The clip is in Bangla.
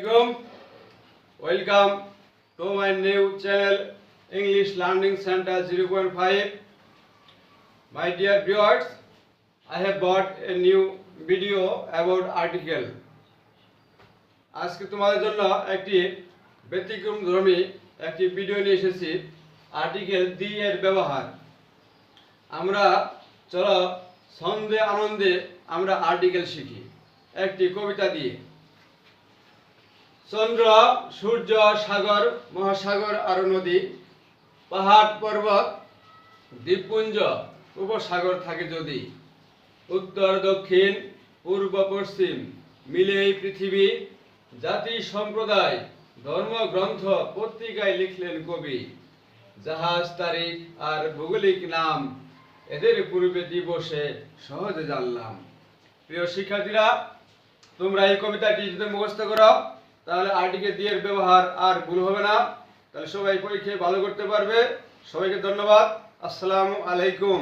Assalamualaikum. Welcome to my new channel English Learning Center 0.5. My dear viewers, I have bought a new video about article. আজকে তোমাদের জন্য একটি ব্যতিক্রম ধর্মী একটি ভিডিও নিয়ে এসেছি আর্টিকেল দি এর ব্যবহার আমরা চলো ছন্দে আনন্দে আমরা আর্টিকেল শিখি একটি কবিতা দিয়ে চন্দ্র, সূর্য, সাগর, মহাসাগর আর নদী পাহাড় পর্বত দ্বীপপুঞ্জ উপসাগর থাকে যদি। উত্তর দক্ষিণ পূর্ব পশ্চিম মিলে এই পৃথিবী জাতি সম্প্রদায় ধর্মগ্রন্থ পত্রিকায় লিখলেন কবি। জাহাজ তারিখ আর ভৌগোলিক নাম, এদের পূর্বে দিবসে সহজে জানলাম। প্রিয় শিক্ষার্থীরা তোমরা এই কবিতাটি যদি মুখস্থ করো তাহলে আর্টিকে দিয়ে ব্যবহার আর ভুল হবে না। তাহলে সবাই পরীক্ষায় ভালো করতে পারবে। সবাইকে ধন্যবাদ। আসসালামু আলাইকুম।